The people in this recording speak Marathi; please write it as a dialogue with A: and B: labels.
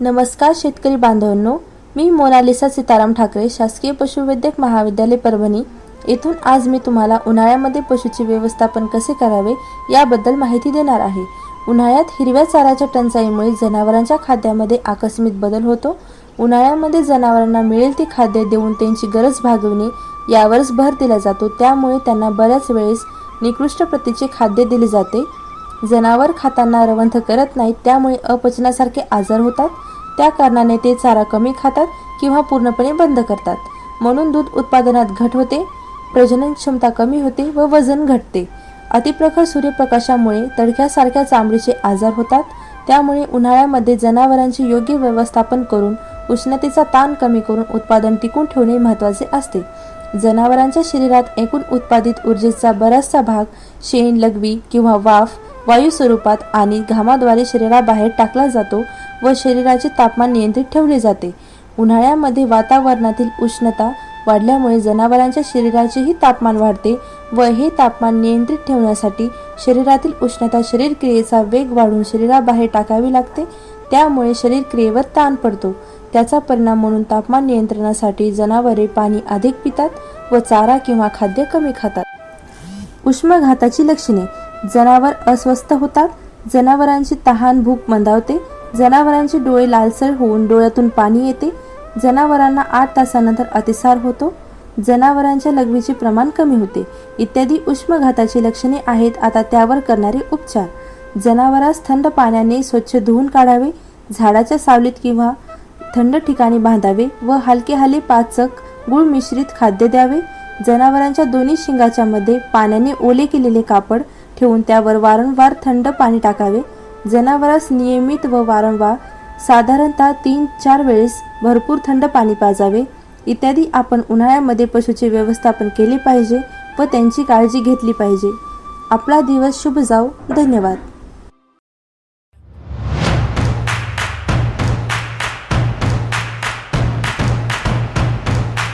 A: नमस्कार शेतकरी बांधवांनो मी मोनालिसा सीताराम ठाकरे शासकीय पशुवैद्यक महाविद्यालय परभणी. येथून आज मी तुम्हाला उन्हाळ्यामध्ये पशुचे व्यवस्थापन कसे करावे याबद्दल माहिती देणार आहे. उन्हाळ्यात हिरव्या चाराच्या टंचाईमुळे जनावरांच्या खाद्यामध्ये आकस्मिक बदल होतो. उन्हाळ्यामध्ये जनावरांना मिळेल ते खाद्य देऊन त्यांची गरज भागवणे यावरच भर दिला जातो. त्यामुळे त्यांना बऱ्याच वेळेस निकृष्ट प्रतीचे खाद्य दिले जाते. जनावर खाताना रवंथ करत नाहीत त्यामुळे अपचनासारखे आजार होतात. त्या कारणाने ते चारा कमी खातात किंवा पूर्णपणे बंद करतात. म्हणून दूध उत्पादनात घट होते प्रजनन क्षमता कमी होते व वजन घटते. अतिप्रखर सूर्यप्रकाशामुळे तडक्यासारख्या चामडीचे आजार होतात. त्यामुळे उन्हाळ्यामध्ये जनावरांचे योग्य व्यवस्थापन करून उष्णतेचा ताण कमी करून उत्पादन टिकून ठेवणे महत्त्वाचे असते. जनावरांच्या शरीरात एकूण उत्पादित ऊर्जेचा बराचसा भाग शेण लघवी किंवा वाफ वायू स्वरूपात आणि घामाद्वारे शरीराबाहेर टाकला जातो व शरीराचे तापमान नियंत्रित ठेवले जाते. उन्हाळ्यामध्ये वातावरणातील उष्णता वाढल्यामुळे जनावरांच्या शरीराचेही तापमान वाढते व हे तापमान नियंत्रित ठेवण्यासाठी शरीरातील उष्णता शरीर क्रियेचा वेग वाढून शरीराबाहेर टाकावी लागते. त्यामुळे शरीर क्रियेवर ताण पडतो. त्याचा परिणाम म्हणून तापमान नियंत्रणासाठी जनावरे पाणी अधिक पितात व चारा किंवा खाद्य कमी खातात. उष्माघाताची लक्षणे. जनावर अस्वस्थ होतात. जनावरांची तहान भूक मंदावते. जनावरांचे डोळे लालसर होऊन डोळ्यातून पाणी येते. जनावरांना आठ तासानंतर अतिसार होतो. जनावरांच्या लघवीचे प्रमाण कमी होते. इत्यादी उष्मघाताची लक्षणे आहेत. आता त्यावर करणारे उपचार. जनावरास थंड पाण्याने स्वच्छ धुवून काढावे. झाडाच्या सावलीत किंवा थंड ठिकाणी बांधावे व हलके हले पाचक गुळ मिश्रित खाद्य द्यावे. जनावरांच्या दोन्ही शिंगाच्या मध्ये पाण्याने ओले केलेले कापड ठेवून त्यावर वारंवार थंड पाणी टाकावे. जनावरास नियमित व वारंवार साधारणतः तीन चार वेळेस भरपूर थंड पाणी पाजावे. इत्यादी आपण उन्हाळ्यामध्ये पशूचे व्यवस्थापन केले पाहिजे व त्यांची काळजी घेतली पाहिजे. आपला दिवस शुभ जाऊ धन्यवाद.